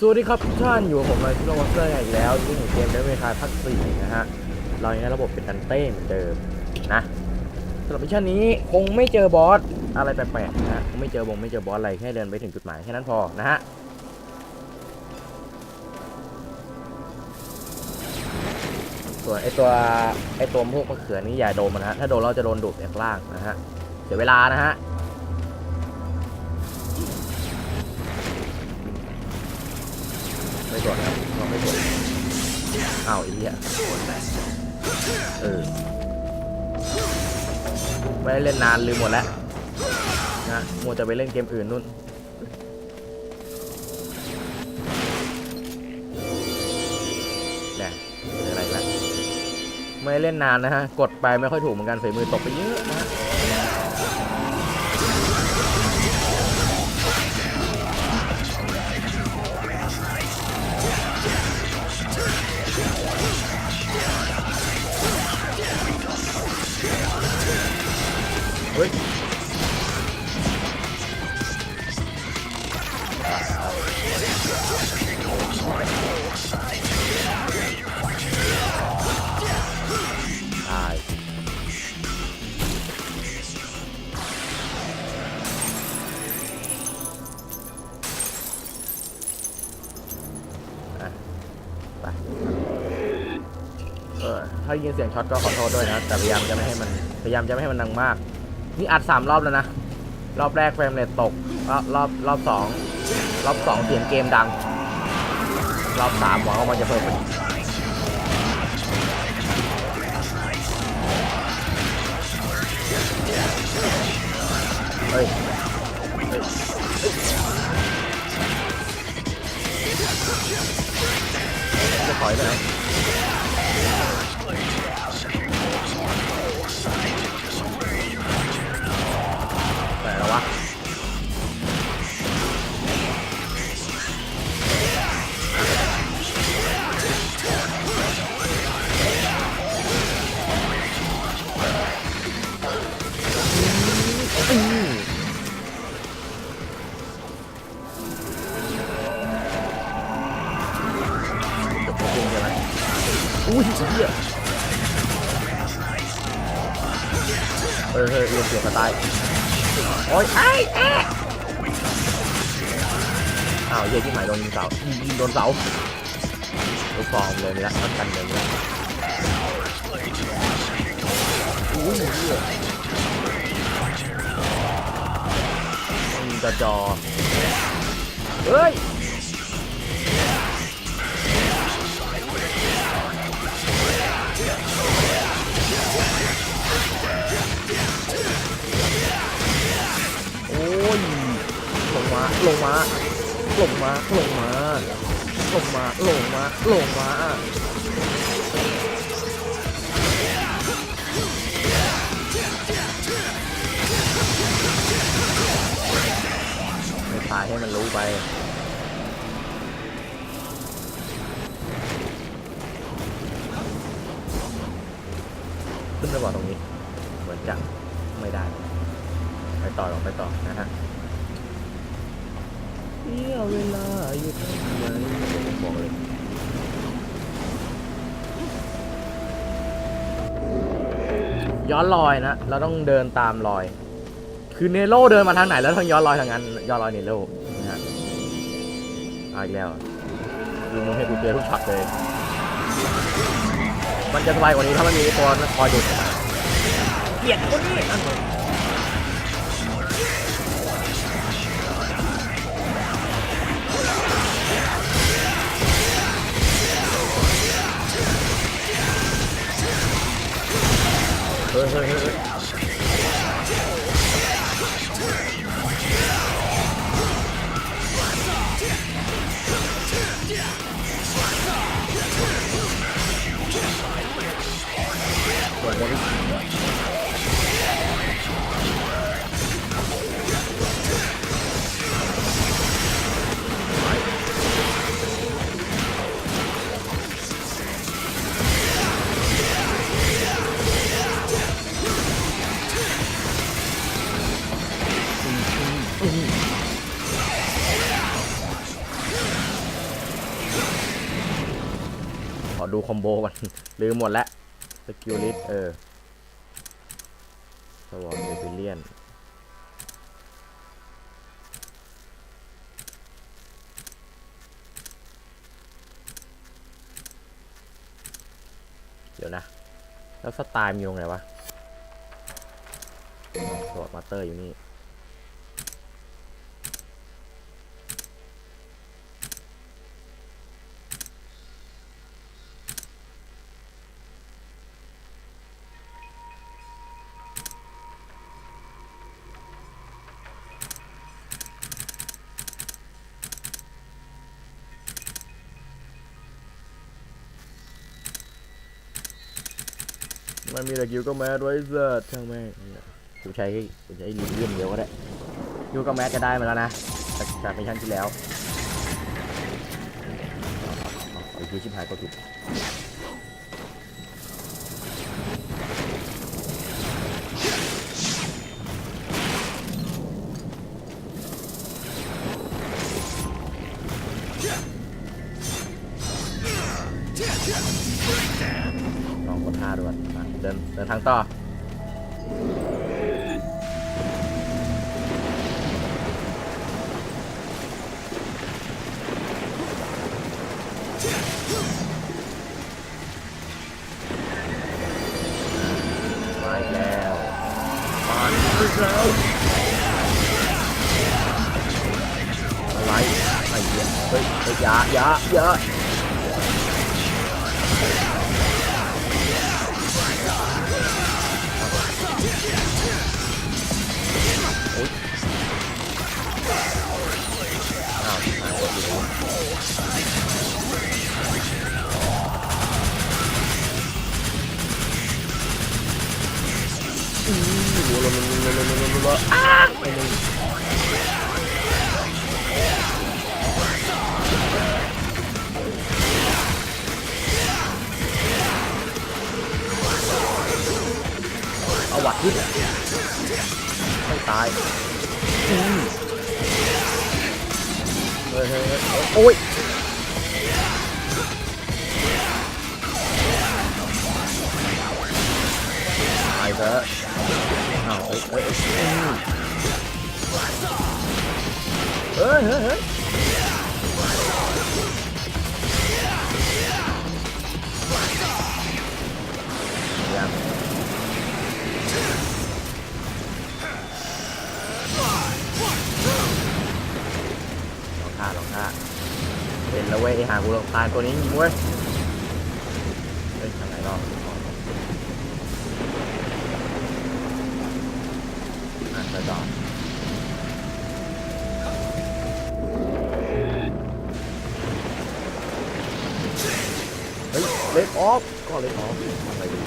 สวัสดีครับทุกท่านอยู่กับผมเลยที่โรวอเตอร์อีกแล้วที่หนูเกมเดนเวคายภาคสี่นะฮะเรายังใช้ระบบเป็นดันเต้เหมือนเดิมนะสำหรับมิชชั่นนี้คงไม่เจอบอสอะไรแปลกๆนะฮะคงไม่เจอบงไม่เจอบอสอะไรแค่เดินไปถึงจุดหมายแค่นั้นพอนะฮะส่วนไอตัวไอตัวพวกมะเขือนี่อย่าโดนมันนะฮะถ้าโดนเราจะโดนดูดจากล่างนะฮะเสียเวลานะฮะ ไม่ตรวจครับเราไม่ตรวจอ้าวไอ้เหี้ยเออไม่ได้เล่นนานลืมหมดแล้วนะมัวจะไปเล่นเกมอื่นนู่นนี่เป็นอะไรละไม่ได้เล่นนานนะฮะ กดไปไม่ค่อยถูกเหมือนกันฝีมือตกไปเยอะนะ อถ้ายินเสียงช็อตก็ขอโทษด้วยนะ แต่พยายามจะไม่ให้มัน พยายามจะไม่ให้มันดังมาก นี่อัดสามรอบแล้วนะ รอบแรกเฟรมเรทตก รอบรอบรอบสองรอบสองเสียงเกมดัง รอบสามหวังว่ามันจะเพิ่มไปเฮ้ยจะถอยไปไหน เออเฮ้ยเรียนเสียงกระต่ายโอ้ยไอ้แอะอ้าวเหี้ยที่หมายโดนยิงเสายิงโดนเสาลูกฟองเลยไม่ละทัดกันเลยไม่ละอุ้ยเหี้ยจอจอเฮ้ย มาลงมาลงมาลงมาลงมาลงมาลงมาไม่ตายให้มันรู้ไปขึ้นไปบอกตรงนี้ เหมือนจะไม่ได้ ไปต่อหรอกไปต่อนะฮะ เที่ยวเวลาอยู่ไหนบอกเลยย้อนรอยนะ เราต้องเดินตามรอย คือเนโรเดินมาทางไหนแล้วทางย้อนรอยทางนั้น ย้อนรอยเนโรนะฮะอาอีกแล้วคือมึงให้กูเจอทุกช็อตเลย มันจะสบายกว่านี้ถ้ามันมีตัวคอยดูดออกมาเกียดคนนี้ นั่น ที่นขอดูคอมโบก่อน ลืมหมดแล้วสกิลลิสเออสวอร์เดฟิเลียนเดี๋ยวนะ แล้วสไตล์มีตรงไหนวะสวอตมาสเตอร์อยู่นี่ มันมีแต่กิวก็แมสไว้เสิร์ชช่างแม่งกูใช้กูใช้ลีเลียนเดียวก็ได้กิวก็แมสก็ได้มาแล้วนะจากจากมิชชั่นที่แล้วเอาอีกทีชิบหายก็ถูก เดินเดินทางต่อมาอีกแล้วมาอีกแล้วอะไรไอ้เหี้ยเฮ้ยเฮ้ยอยาอยาอยา ตายเถอะอ้าเอ้ยเอ้ยเฮ้ยเฮ้ยเฮ้ยยังลองท่าลองท่าเป็นแล้วเว้ยไอ้หากูลองตายตัวนี้ยิงเว้ย เล็กออฟก็เล็กออฟไปดู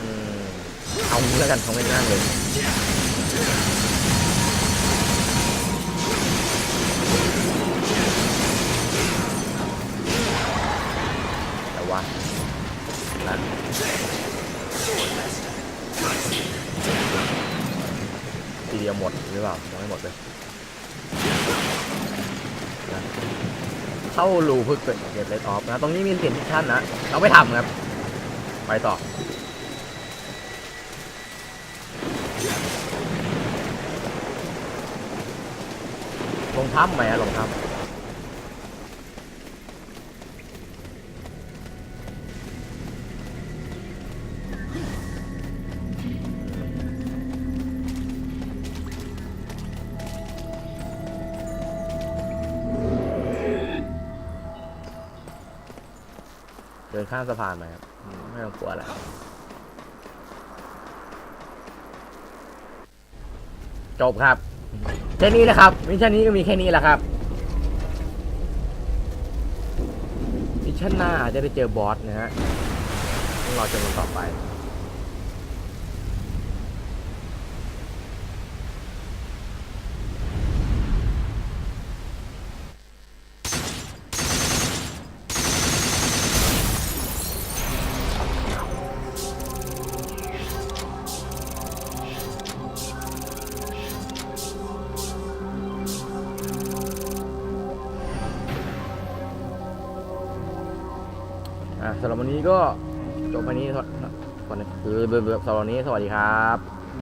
อืมเอางี้แล้วกันเอาง่ายๆเลยแต่ว่านะทีเดียวหมดหรือเปล่ายังไม่หมดเลยนะ เข้ารูเพื่อเกิดเก็บเลยออฟนะ ตรงนี้มีเปลี่ยนทิศชั่นนะ เราไม่ทำครับ ไปต่อ ลงถ้ำไหมอะลงถ้ำ นข้ามสะพานไปครับไม่ต้องกลัวแล้วจบครับแค่นี้แหละครับมิชชั่นนี้ก็มีแค่นี้แหละครับมิชชั่นหน้าอาจจะได้เจอบอสนะฮะต้องรอจนวันต่อไป สำหรับวันนี้ก็จบไปนี้ก่อนนะคือสำหรับวันนี้สวัสดีครับ